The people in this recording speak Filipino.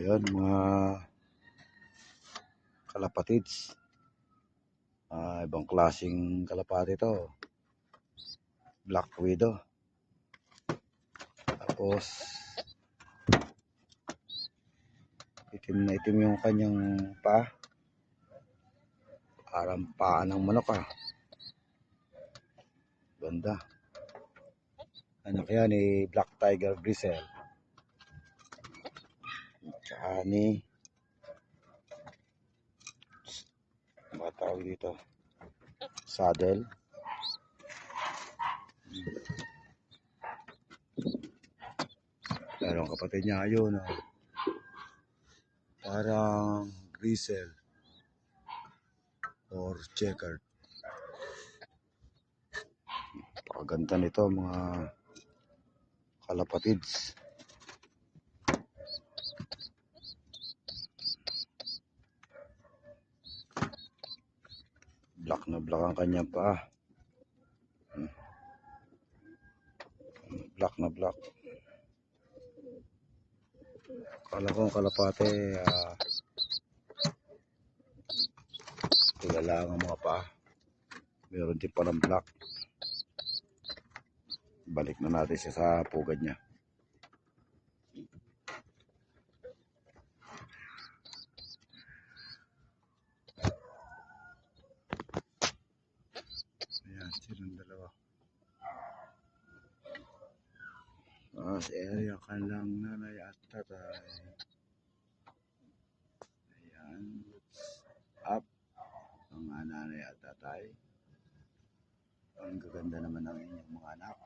Ayan, mga kalapatids. Ah, ibang klaseng kalapati to. Black Widow. Tapos, itim na itim yung kanyang pa. Parang paa ng manok ah. Ganda. Anak yan ni Black Tiger Grisel. Ni mga tawag dito? Saddle? Meron kapatid niya yun oh. parang grisel. Or checkered Pakaganda nito mga kalapatids black na black ang kanya pa black na black. Kala ko ang kalapate lang ang mga pa meron din pa ng black. Balik na natin siya sa pugad niya Si area kan lang nanay at tatay. Ayan. Up. Ang nanay at tatay. Ang gaganda naman ng inyong mga anak.